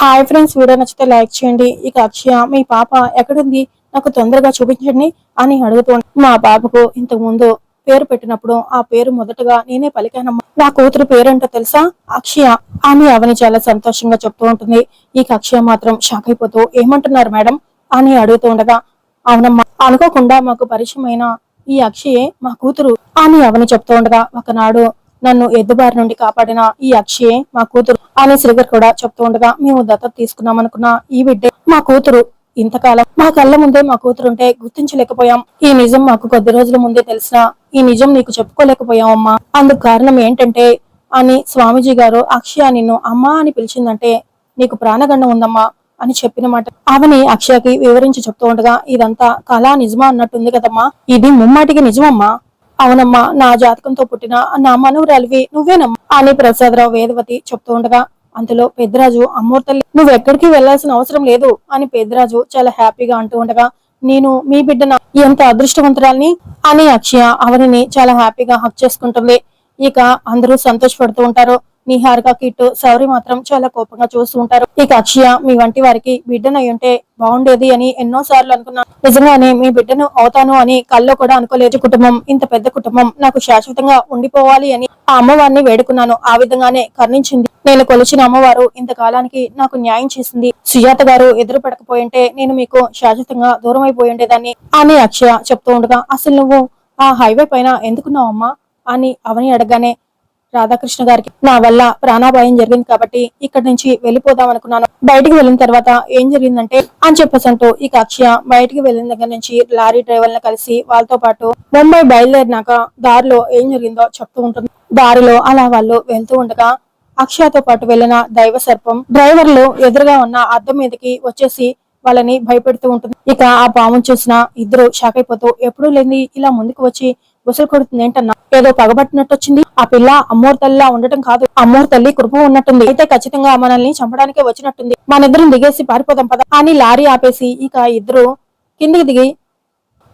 Hi friends video నచ్చితే like చేయండి. ఇక అక్షయ మీ పాప ఎక్కడుంది? నాకు తొందరగా చూపించండి అని అడుగుతూ మా పాపకు ఇంతకు ముందు పేరు పెట్టినప్పుడు ఆ పేరు మొదటగా నేనే పలికానమ్మా. నా కూతురు పేరేంటో తెలుసా? అక్షయ. అని అవని చాలా సంతోషంగా చెప్తూ ఉంటుంది. ఈ అక్షయ మాత్రం షాక్ అయిపోతూ ఏమంటున్నారు మేడం? అని అడుగుతూ ఉండగా అవునమ్మా అనుకోకుండా మాకు పరిచయమైన ఈ అక్షయే మా కూతురు. అని అవని చెప్తూ ఉండగా ఒకనాడు నన్ను ఎద్దుబారి నుండి కాపాడిన ఈ అక్షయే మా కూతురు అని శ్రీగర్ కూడా చెప్తూ ఉండగా మేము దత్తత తీసుకున్నాం అనుకున్న ఈ బిడ్డే మా కూతురు ఇంతకాలం మా కళ్ళ ముందే మా కూతురుంటే గుర్తించలేకపోయాం. ఈ నిజం మాకు కొద్ది రోజుల ముందే తెలిసిన ఈ నిజం నీకు చెప్పుకోలేకపోయామమ్మా అందుకు కారణం ఏంటంటే అని స్వామీజీ గారు అక్షయ నిన్ను అమ్మా అని పిలిచిందంటే నీకు ప్రాణగండం ఉందమ్మా అని చెప్పిన మాట. ఆమెని అక్షయకి వివరించి చెప్తూ ఉండగా ఇదంతా కళా నిజమా అన్నట్టుంది కదమ్మా. ఇది ముమ్మాటికి నిజమమ్మా. అవునమ్మా నా జాతకంతో పుట్టిన నా మనవరాలివి నువ్వేనమ్మా అని ప్రసాదరావు వేదవతి చెప్తూ ఉండగా అంతలో పెద్దరాజు అమ్మూర్తల్లి నువ్వెక్కడికి నువ్వు ఎక్కడికి వెళ్ళాల్సిన అవసరం లేదు అని పెద్దరాజు చాలా హ్యాపీగా అంటూ ఉండగా నేను మీ బిడ్డన? ఎంత అదృష్టవంతురాల్ని? అని అక్షయ అవనిని చాలా హ్యాపీగా హక్ చేసుకుంటుంది. ఇక అందరూ సంతోషపడుతూ ఉంటారు. నిహారిక కిట్టు సౌరి మాత్రం చాలా కోపంగా చూస్తూ ఉంటారు. ఇక అక్షయ మీ వంటి వారికి బిడ్డనై ఉంటే బాగుండేది అని ఎన్నో సార్లు అనుకున్నాను నిజంగానే మీ బిడ్డను అవుతాను అని కల్లో కూడా అనుకోలేదు కుటుంబం. ఇంత పెద్ద కుటుంబం నాకు శాశ్వతంగా ఉండిపోవాలి అని ఆ అమ్మవారిని వేడుకున్నాను. ఆ విధంగానే కర్ణించింది. నేను కొలిచిన అమ్మవారు ఇంతకాలానికి నాకు న్యాయం చేసింది. సుజాత గారు ఎదురు పడకపోయింటే నేను మీకు శాశ్వతంగా దూరం అయిపోయి ఉండేదాన్ని అని అక్షయ చెప్తూ ఉండగా అసలు నువ్వు ఆ హైవే పైన ఎందుకున్నావమ్మా అని అవని అడగానే రాధాకృష్ణ గారికి నా వల్ల ప్రాణాపాయం జరిగింది కాబట్టి ఇక్కడ నుంచి వెళ్ళిపోదాం అనుకున్నాను బయటికి వెళ్ళిన తర్వాత ఏం జరిగిందంటే అని చెప్పేసి అంటూ ఇక అక్షయ బయటికి వెళ్ళిన దగ్గర నుంచి లారీ డ్రైవర్లను కలిసి వాళ్ళతో పాటు ముంబై బయలుదేరినాక దారిలో ఏం జరిగిందో చెప్తూ ఉంటుంది. దారిలో అలా వాళ్ళు వెళ్తూ ఉండగా అక్షయతో పాటు వెళ్ళిన దైవ సర్పం డ్రైవర్లు ఎదురుగా ఉన్న అద్దం మీదకి వచ్చేసి వాళ్ళని భయపెడుతూ ఉంటుంది. ఇక ఆ పాము చూసిన ఇద్దరు షాక్ అయిపోతూ ఎప్పుడూ లేని ఇలా ముందుకు వచ్చి బుసలు కొడుతుంది ఏంటన్నా? ఏదో పగబట్టినట్టు వచ్చింది. ఆ పిల్ల అమ్మోరు తల్లిలా ఉండటం కాదు. అమ్మోరు తల్లి కృప ఉన్నట్టుంది. అయితే ఖచ్చితంగా మనల్ని చంపడానికే వచ్చినట్టుంది. మనిద్దరం దిగేసి పారిపోదాం పద అని లారీ ఆపేసి ఇక ఇద్దరు కిందికి దిగి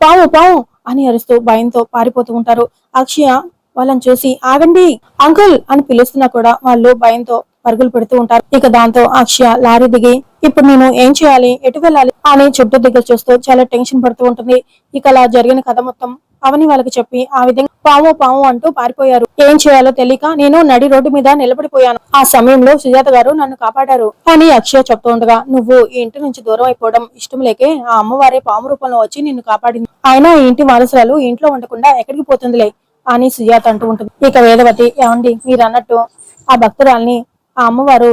పావు పావు అని అరుస్తూ భయంతో పారిపోతూ ఉంటారు. అక్షయ వాళ్ళని చూసి ఆగండి అంకుల్! అని పిలుస్తున్నా కూడా వాళ్ళు భయంతో పరుగులు పెడుతూ ఉంటారు. ఇక దాంతో అక్షయ లారీ దిగి ఇప్పుడు నేను ఏం చేయాలి? ఎటు వెళ్ళాలి? అని చుట్టూ దగ్గర చూస్తూ చాలా టెన్షన్ పడుతూ ఉంటుంది. ఇక అలా జరిగిన కథ మొత్తం అవని వాళ్ళకి చెప్పి ఆ విధంగా పాము పాము అంటూ పారిపోయారు. ఏం చేయాలో తెలియక నేను నడి రోడ్డు మీద నిలబడిపోయాను. ఆ సమయంలో సుజాత గారు నన్ను కాపాడారు. అని అక్షయ చెప్తూ ఉండగా నువ్వు ఈ ఇంటి నుంచి దూరం అయిపోవడం ఇష్టం లేకే ఆ అమ్మవారే పాము రూపంలో వచ్చి నిన్ను కాపాడింది. అయినా ఈ ఇంటి వారసురాలు ఇంట్లో ఉండకుండా ఎక్కడికి పోతుందిలే అని సుజాత అంటూ ఉంటుంది. ఇక వేదవతి ఏమండి మీరు అన్నట్టు ఆ భక్తురాల్ని ఆ అమ్మవారు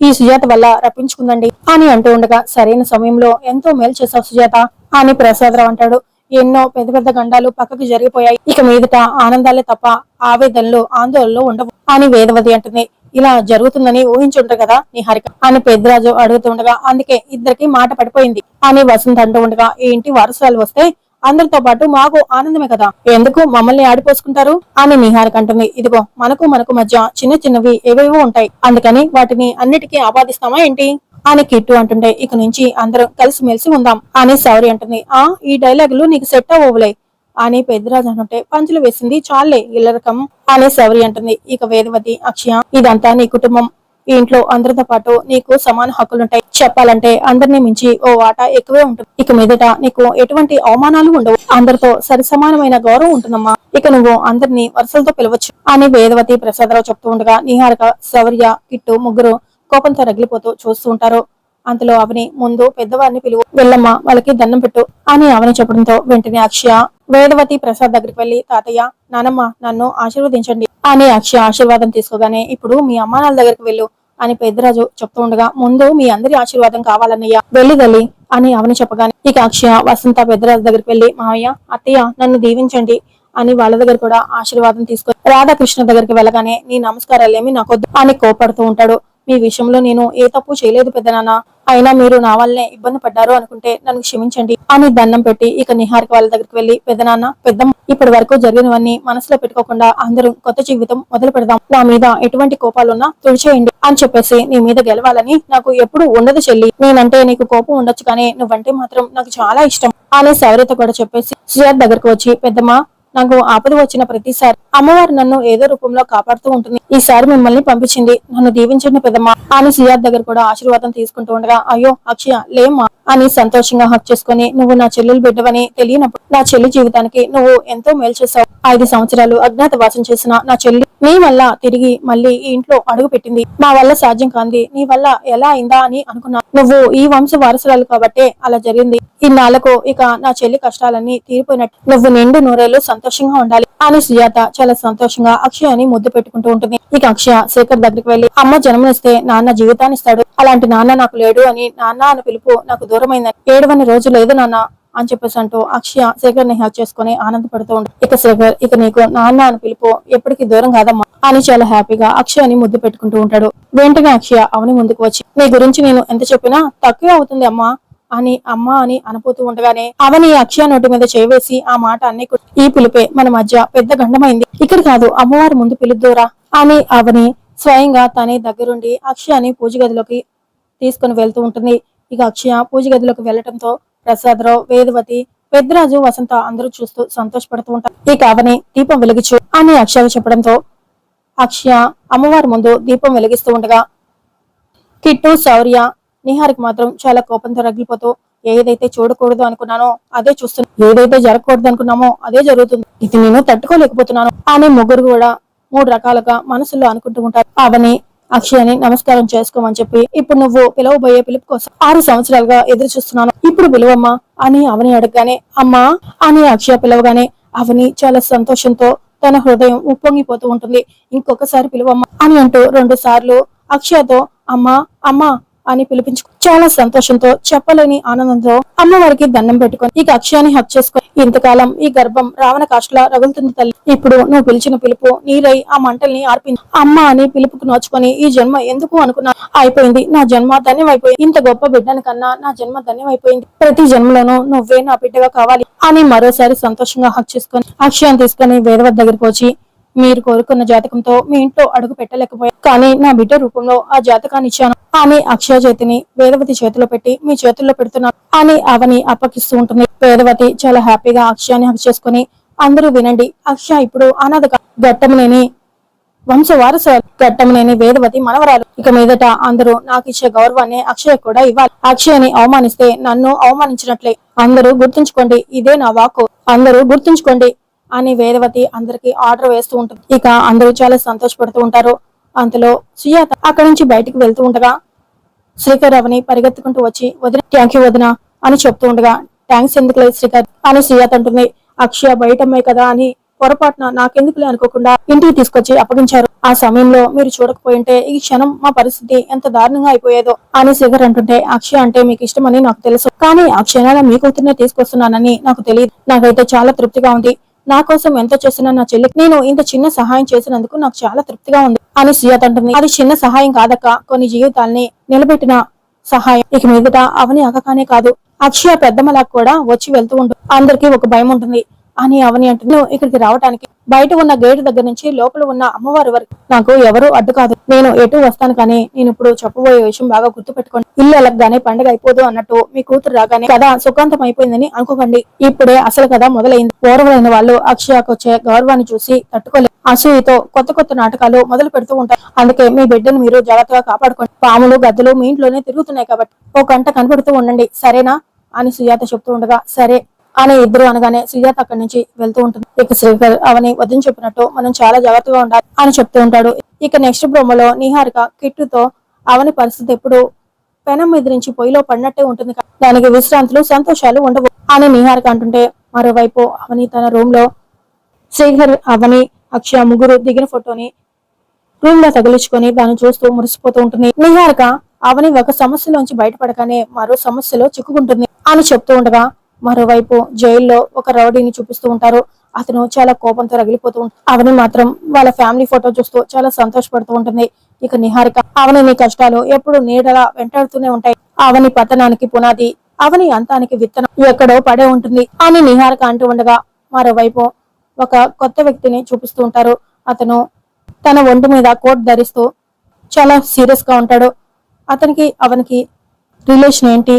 ఈ సుజాత వల్ల రప్పించుకుందండి అని అంటూ ఉండగా సరైన సమయంలో ఎంతో మేలు చేశావు సుజాత అని ప్రసాదరావు అంటాడు. ఎన్నో పెద్ద పెద్ద గండాలు పక్కకు జరిగిపోయాయి. ఇక మీదట ఆనందాలే తప్ప ఆవేదనలు ఆందోళనలు ఉండవు. అని వేదవతి అంటుంది. ఇలా జరుగుతుందని ఊహించుంటారు కదా నిహారిక. అని పెద్దరాజు అడుగుతుండగా అందుకే ఇద్దరికి మాట పడిపోయింది. అని వసంత్ అంటూ ఉండగా ఈ ఇంటి వారసురాలు వస్తే అందరితో పాటు మాకు ఆనందమే కదా. ఎందుకు మమ్మల్ని ఆడిపోసుకుంటారు? అని నిహారిక అంటుంది. ఇదిగో మనకు మనకు మధ్య చిన్న చిన్నవి ఏవేవో ఉంటాయి. అందుకని వాటిని అన్నిటికీ ఆపాదిస్తామా ఏంటి? అని కిట్టు అంటుంటే ఇక నుంచి అందరం కలిసిమెలిసి ఉందాం అని సౌరి అంటుంది. ఆ ఈ డైలాగులు నీకు సెట్ అవ్వలే అని పెద్దరాజు అంటుంటే పంచులు వేసింది చాలే ఇల్లరకం అని సౌరి అంటుంది. ఇక వేదవతి అక్షయ ఇదంతా నీ కుటుంబం. ఈ ఇంట్లో అందరితో పాటు నీకు సమాన హక్కులుంటాయి. చెప్పాలంటే అందరినీ మించి ఓ వాటా ఎక్కువే ఉంటుంది. ఇక మీదట నీకు ఎటువంటి అవమానాలు ఉండవు. అందరితో సరి సమానమైన గౌరవం ఉంటుందమ్మా. ఇక నువ్వు అందరినీ వరుసలతో పిలవచ్చు అని వేదవతి ప్రసాదరావు చెప్తూ ఉండగా నిహారిక శౌర్య కిట్టు ముగ్గురు కోపంతో రగిలిపోతూ చూస్తూ ఉంటారు. అంతలో అవని ముందు పెద్దవారిని పిలువు వెళ్ళమ్మ వాళ్ళకి దండం పెట్టు అని అవని చెప్పడంతో వెంటనే అక్షయ వేదవతి ప్రసాద్ దగ్గరికి వెళ్ళి తాతయ్య నానమ్మ నన్ను ఆశీర్వదించండి అని అక్షయ ఆశీర్వాదం తీసుకోగానే ఇప్పుడు మీ అమ్మానాల దగ్గరికి వెళ్ళు అని పెద్దరాజు చెప్తూ ఉండగా ముందు మీ అందరి ఆశీర్వాదం కావాలన్నయ్య వెళ్ళి తల్లి అని అవని చెప్పగానే ఇక అక్షయ వసంత పెద్దరాజు దగ్గరికి వెళ్ళి మావయ్య అత్తయ్య నన్ను దీవించండి అని వాళ్ళ దగ్గర కూడా ఆశీర్వాదం తీసుకొని రాధాకృష్ణ దగ్గరికి వెళ్ళగానే నీ నమస్కారాలేమి నాకొద్దు అని కోపడుతూ ఉంటాడు. మీ విషయంలో నేను ఏ తప్పు చేయలేదు పెద్దనాన్న అయినా మీరు నా వల్లనే ఇబ్బంది పడ్డారు అనుకుంటే నన్ను క్షమించండి. అని దండం పెట్టి ఇక నిహారిక వాళ్ళ దగ్గరికి వెళ్ళి పెద్దనాన్న పెద్ద ఇప్పటి వరకు జరిగినవన్నీ మనసులో పెట్టుకోకుండా అందరూ కొత్త జీవితం మొదలు పెడదాం. నా మీద ఎటువంటి కోపాలున్నా తుడిచేయండి అని చెప్పేసి నీ మీద గెలవాలని నాకు ఎప్పుడు ఉండదు చెల్లి. నేనంటే నీకు కోపం ఉండొచ్చు కానీ నువ్వంటే మాత్రం నాకు చాలా ఇష్టం. అని సౌర్యత కూడా చెప్పేసి సుజాత్ దగ్గరకు వచ్చి పెద్దమ్మ నాకు ఆపద వచ్చిన ప్రతిసారి అమ్మవారు నన్ను ఏదో రూపంలో కాపాడుతూ ఉంటుంది. ఈసారి మిమ్మల్ని పంపించింది నన్ను దీవించండి పెద్దమ్మ అని సిఆర్ దగ్గర కూడా ఆశీర్వాదం తీసుకుంటూ ఉండగా అయ్యో అక్షయ లేమ్మా అని సంతోషంగా హక్ చేసుకుని నువ్వు నా చెల్లెలు బిడ్డవని తెలియనప్పుడు నా చెల్లి జీవితానికి నువ్వు ఎంతో మేలు చేశావు. ఐదు సంవత్సరాలు అజ్ఞాతవాసం చేసిన నా చెల్లి నీ వల్ల తిరిగి మళ్ళీ ఈ ఇంట్లో అడుగు పెట్టింది. మా వల్ల సాధ్యం కాంది. నీ వల్ల ఎలా అయిందా అని అనుకున్నా. నువ్వు ఈ వంశ వారసురాలు కాబట్టే అలా జరిగింది. ఇన్నాళ్ళకు ఇక నా చెల్లి కష్టాలన్నీ తీరిపోయినట్టు. నువ్వు నిండు నూరేళ్ళు సంతోషంగా ఉండాలి. అని సుజాత చాలా సంతోషంగా అక్షయాని ముద్దు పెట్టుకుంటూ ఉంటుంది. ఇక అక్షయ శేఖర్ దగ్గరికి వెళ్ళి అమ్మ జన్మనిస్తే నాన్న జీవితాన్ని ఇస్తాడు. అలాంటి నాన్న నాకు లేడు అని నాన్న అని పిలుపు నాకు దూరమైందని. ఏడవని రోజు లేదు నాన్న అని చెప్పేసి అంటూ అక్షయ శేఖర్ని హ్యాక్ చేసుకుని ఆనందపడుతూ ఉంటుంది. ఇక శేఖర్ ఇక నీకు నాన్న అని పిలుపు ఎప్పటికీ దూరం కాదమ్మా అని చాలా హ్యాపీగా అక్షయని ముద్దు పెట్టుకుంటూ ఉంటాడు. వెంటనే అక్షయ అవని ముందుకు వచ్చి నీ గురించి నేను ఎంత చెప్పినా తక్కువే అవుతుంది అమ్మా. అని అమ్మ అని అనుపోతూ ఉండగానే అవని అక్షయ నోటి మీద చేవేసి ఆ మాట అన్ని ఈ పిలిపే మన మధ్య పెద్ద గండమైంది. ఇక్కడ కాదు అమ్మవారి ముందు పిలుద్దోరా అని అవని స్వయంగా తనే దగ్గరుండి అక్షయాని పూజ గదిలోకి తీసుకుని వెళ్తూ ఉంటుంది. ఇక అక్షయ పూజ గదిలోకి వెళ్ళటంతో ప్రసాదరావు వేదవతి పెద్దరాజు వసంత అందరూ చూస్తూ సంతోషపడుతూ ఉంటారు. ఇక అవని దీపం వెలిగించు అని అక్షయ చెప్పడంతో అక్షయ అమ్మవారి ముందు దీపం వెలిగిస్తూ ఉండగా కిట్టు శౌర్య నిహారికి మాత్రం చాలా కోపంతో రగిలిపోతూ ఏదైతే చూడకూడదు అనుకున్నానో అదే చూస్తున్నా. ఏదైతే జరగకూడదు అనుకున్నామో అదే జరుగుతుంది. ఇది నేను తట్టుకోలేకపోతున్నాను అని ముగ్గురు కూడా మూడు రకాలుగా మనసులో అనుకుంటూ ఉంటారు. అవని అక్షయని నమస్కారం చేసుకోమని చెప్పి ఇప్పుడు నువ్వు పిలవబోయే పిలుపు కోసం ఆరు సంవత్సరాలుగా ఎదురు చూస్తున్నాను. ఇప్పుడు పిలువమ్మా అని అవని అడగగానే అమ్మా అని అక్షయ పిలవగానే అవని చాలా సంతోషంతో తన హృదయం ఉప్పొంగిపోతూ ఉంటుంది. ఇంకొకసారి పిలువమ్మా అని అంటూ రెండు సార్లు అక్షయతో అమ్మా అమ్మా అని పిలిపించు చాలా సంతోషంతో చెప్పలేని ఆనందంతో అమ్మవారికి దండం పెట్టుకొని ఈ కక్ష్యాన్ని హక్ చేసుకొని ఇంతకాలం ఈ గర్భం రావణ కాష్టలా రగులుతుంది తల్లి. ఇప్పుడు నువ్వు పిలిచిన పిలుపు నీరై ఆ మంటల్ని ఆర్పింది అమ్మ అని పిలుపుకు నోచుకొని ఈ జన్మ ఎందుకు అనుకున్నా? అయిపోయింది. నా జన్మ ధన్యమైపోయింది. ఇంత గొప్ప బిడ్డని కన్నా నా జన్మ ధన్యమైపోయింది. ప్రతి జన్మలోనూ నువ్వే నా బిడ్డగా కావాలి అని మరోసారి సంతోషంగా హక్ చేసుకొని అక్షయాన్ని తీసుకొని వేదవద్ద దగ్గరికి వచ్చి మీరు కోరుకున్న జాతకంతో మీ ఇంట్లో అడుగు పెట్టలేకపోయారు కానీ నా బిడ్డ రూపంలో ఆ జాతకాన్ని ఇచ్చాను. అని అక్షయ చేతిని వేదవతి చేతిలో పెట్టి మీ చేతుల్లో పెడుతున్నాను. అని అవని అప్పగిస్తూ ఉంటుంది. వేదవతి చాలా హ్యాపీగా అక్షయాన్ని హక్ చేసుకుని అందరూ వినండి అక్షయ ఇప్పుడు అనాథ కా- ఘట్టంలేని వంశ వారసురాలు. ఘట్టంలేని వేదవతి మనవరాలు. ఇక మీదట అందరూ నాకు ఇచ్చే గౌరవాన్ని అక్షయ కూడా ఇవ్వాలి. అక్షయని అవమానిస్తే నన్ను అవమానించినట్లే. అందరూ గుర్తుంచుకోండి ఇదే నా వాక్కు. అందరూ గుర్తుంచుకోండి అని వేదవతి అందరికి ఆర్డర్ వేస్తూ ఉంటుంది. ఇక అందరూ చాలా సంతోషపడుతూ ఉంటారు. అంతలో సుజాత అక్కడి నుంచి బయటికి వెళ్తూ ఉండగా శ్రీకర్ అవని పరిగెత్తుకుంటూ వచ్చి వదిన థ్యాంక్ యూ వదిన అని చెప్తూ ఉండగా థ్యాంక్స్ ఎందుకు లేదు శ్రీకర్ అని సుజాత అంటుంది. అక్షయ బయట కదా అని పొరపాటున నాకెందుకులే అనుకోకుండా ఇంటికి తీసుకొచ్చి అప్పగించారు. ఆ సమయంలో మీరు చూడకపోయింటే ఈ క్షణం మా పరిస్థితి ఎంత దారుణంగా అయిపోయేదో అని శేఖర్ అంటుంటే అక్షయ అంటే మీకు ఇష్టమని నాకు తెలుసు. కానీ ఆ క్షణాల మీ కూతుర్నే తీసుకొస్తున్నానని నాకు తెలియదు. నాకైతే చాలా తృప్తిగా ఉంది. నా కోసం ఎంత చేసినా నా చెల్లి నేను ఇంత చిన్న సహాయం చేసినందుకు నాకు చాలా తృప్తిగా ఉంది అని సుజాత అంటుంది. అది చిన్న సహాయం కాదక్క. కొన్ని జీవితాల్ని నిలబెట్టిన సహాయం. ఇక మీదట అవని అక్కకానే కాదు. అక్షయ పెద్దమ్మలా కూడా వచ్చి వెళ్తూ ఉంటుంది అందరికీ ఒక భయం ఉంటుంది. అని అవని అంటున్నాను ఇక్కడికి రావడానికి బయట ఉన్న గేటు దగ్గర నుంచి లోపల ఉన్న అమ్మవారి వరకు నాకు ఎవరు అడ్డు కాదు. నేను ఎటు వస్తాను కానీ నేను ఇప్పుడు చెప్పబోయే విషయం బాగా గుర్తు పెట్టుకోండి ఇల్లు ఎలగగానే పండుగ అయిపోదు అన్నట్టు మీ కూతురు రాగానే కథ సుఖాంతం అయిపోయిందని అనుకోకండి. ఇప్పుడే అసలు కథ మొదలైంది. పూర్వలైన వాళ్ళు అక్షయకు వచ్చే గౌరవాన్ని చూసి తట్టుకోలేదు అసూయతో కొత్త కొత్త నాటకాలు మొదలు పెడుతూ ఉంటారు. అందుకే మీ బిడ్డను మీరు జాగ్రత్తగా కాపాడుకోండి. పాములు గద్దలు మీ ఇంట్లోనే తిరుగుతున్నాయి కాబట్టి ఓ గంట కనపడుతూ ఉండండి. సరేనా? అని సుజాత చెప్తూ ఉండగా సరే. అని ఇద్దరు అనగానే సుజాత అక్కడి నుంచి వెళ్తూ ఉంటుంది. ఇక శ్రీకర్ అవని వదిన చెప్పినట్టు మనం చాలా జాగ్రత్తగా ఉండాలి అని చెప్తూ ఉంటాడు. ఇక నెక్స్ట్ బ్రహ్మలో నిహారిక కిట్టుతో అవని పరిస్థితి ఎప్పుడు పెనం మీద నుంచి పొయ్యిలో పడినట్టే ఉంటుంది. దానికి విశ్రాంతులు సంతోషాలు ఉండవు అని నిహారిక అంటుంటే మరోవైపు అవని తన రూమ్లో శ్రీహర్ అవని అక్షయ ముగ్గురు దిగిన ఫోటోని రూమ్లో తగిలించుకొని దాన్ని చూస్తూ మురిసిపోతూ ఉంటుంది. నిహారిక అవని ఒక సమస్యలోంచి బయటపడగానే మరో సమస్యలో చిక్కుకుంటుంది అని చెప్తూ ఉండగా మరోవైపు జైల్లో ఒక రౌడీని చూపిస్తూ ఉంటారు. అతను చాలా కోపంతో రగిలిపోతూ ఉంటాడు అవని మాత్రం వాళ్ళ ఫ్యామిలీ ఫోటో చూస్తూ చాలా సంతోషపడుతూ ఉంటుంది. ఇక నిహారిక అవని నీ కష్టాలు ఎప్పుడు నీడలా వెంటాడుతూనే ఉంటాయి. అవని పతనానికి పునాది అవని అంతానికి విత్తనం ఎక్కడో పడే ఉంటుంది. అని నిహారిక అంటూ ఉండగా మరోవైపు ఒక కొత్త వ్యక్తిని చూపిస్తూ ఉంటారు. అతను తన ఒంటి మీద కోట్ ధరిస్తూ చాలా సీరియస్గా ఉంటాడు. అతనికి అవనికి రిలేషన్ ఏంటి?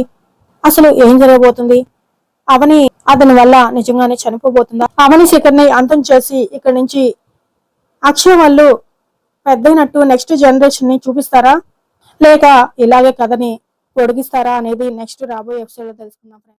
అసలు ఏం జరగబోతుంది? అవని అతని వల్ల నిజంగానే చనిపోబోతుందా? అవని శిఖర్ని అంతం చేసి ఇక్కడి నుంచి అక్షయ్ వాళ్ళు పెద్దయినట్టు నెక్స్ట్ జనరేషన్ని చూపిస్తారా? లేక ఇలాగే కథని పొడిగిస్తారా అనేది నెక్స్ట్ రాబోయే ఎపిసోడ్లో తెలుసుకుందాం